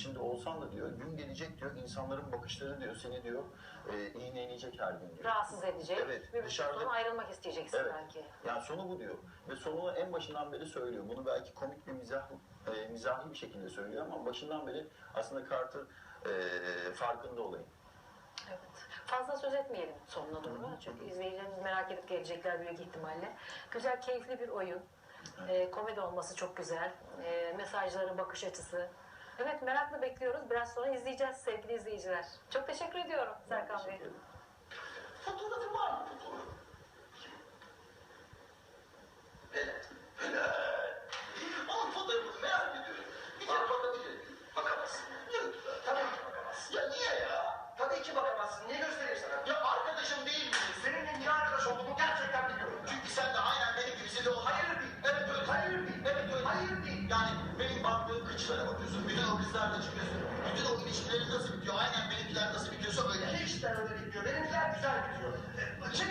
içinde olsan da diyor gün gelecek diyor insanların bakışları diyor seni diyor e, iğneleyecek her gün diyor. Rahatsız edecek. Evet, Bir dışarıda- ayrılmak isteyeceksin Evet. belki. Yani sonu bu diyor. Ve sonunu en başından beri söylüyor. Bunu belki komik bir mizah, e, mizahi bir şekilde söylüyor ama başından beri aslında Carter e, farkında olayım. Evet. Fazla söz etmeyelim sonuna doğru. Çünkü izleyicilerimiz merak edip gelecekler büyük ihtimalle. Güzel, keyifli bir oyun. Ee, komedi olması çok güzel. Ee, mesajları, bakış açısı. Evet merakla bekliyoruz. Biraz sonra izleyeceğiz sevgili izleyiciler. Çok teşekkür ediyorum Serkan Bey. Teşekkür ederim. Fotoğrafı var mı fotoğrafı? Helal. Helal. Merak ediyorum. Bir kere bakabilir miyim? Bakamazsın. Lütfen. Tabii ki bakamazsın. Ya niye ya? Tabii ki bakamazsın. Niye göstereyim sana? Ya arkadaşım değil misin? Seninle niye arkadaş olduğumu gerçekten biliyorum. Çünkü sen de aynen benim gibisin de o hayır değil. Evet öyle. Hayır değil. Evet öyle. Hayır değil. Yani benim baktığım kıçlara bakıyorsun. Bütün kızlarla çıkıyorsun. Bütün o ilişkilerin nasıl bitiyor? Aynen benimkiler nasıl bitiyorsa öyle. Hiçten öyle bitmiyor. Benimkiler güzel bitiyor. Verdiğin